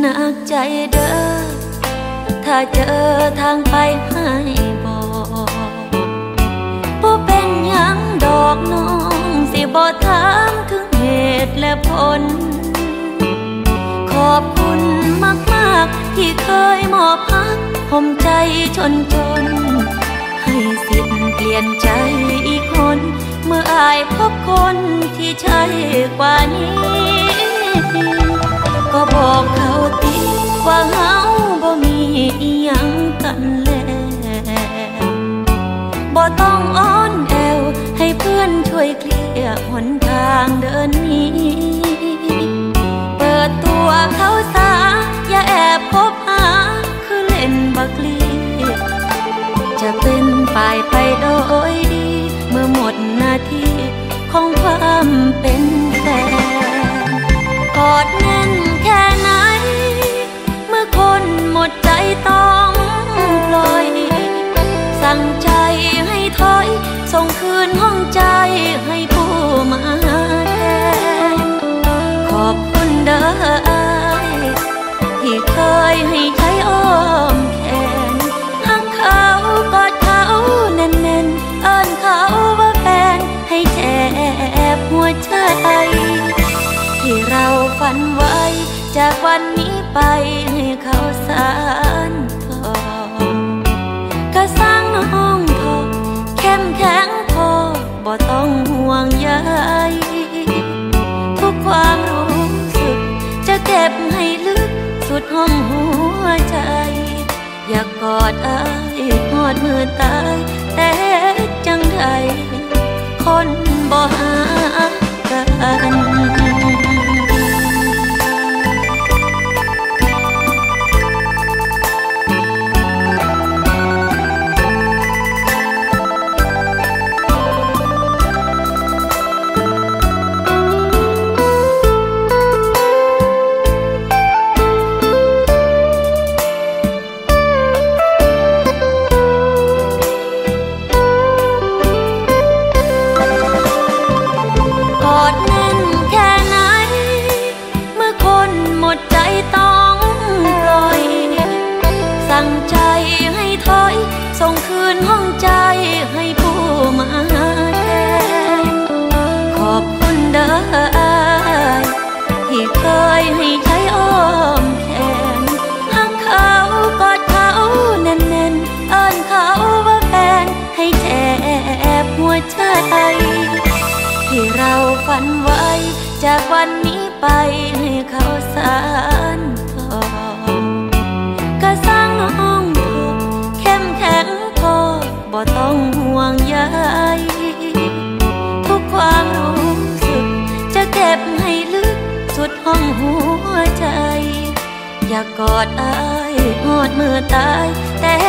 หนักใจเด้อ ถ้าเจอทางไปให้บอกบ่เป็นยังดอกน้อง สิบ่ถามถึงเหตุและผล ขอบคุณมากๆที่เคยมอบพักห่มใจชนจน ให้สิทธิ์เปลี่ยนใจอีกคน เมื่ออายพบคนที่ใช่กว่านี้ ว่าเฮาบ่มีอีหยังกันแล้วบ่ต้องอ้อนแอว ให้เพื่อนช่วยเคลียร์หนทางเดินนี้ เปิดตัวเขาันไว้ จากวันนี้ไปให้เขาสานต่อก็สร้างน้องพอเข้มแข็งพอบ่ต้องห่วงใยทุกความรู้สึก จะเก็บให้ลึกสุดห้องหัวใจ อยากกอดอายหอดมือตายแต่ ที่เราฝันไว้ จากวันนี้ไปให้เขาสานต่อก็สร้างน้องเถอะเข้มแข็งพอบ่ต้องห่วงใยทุกความรู้สึก จะเก็บให้ลึกสุดห้องหัวใจ อยากกอดอายหอดมือตายแต่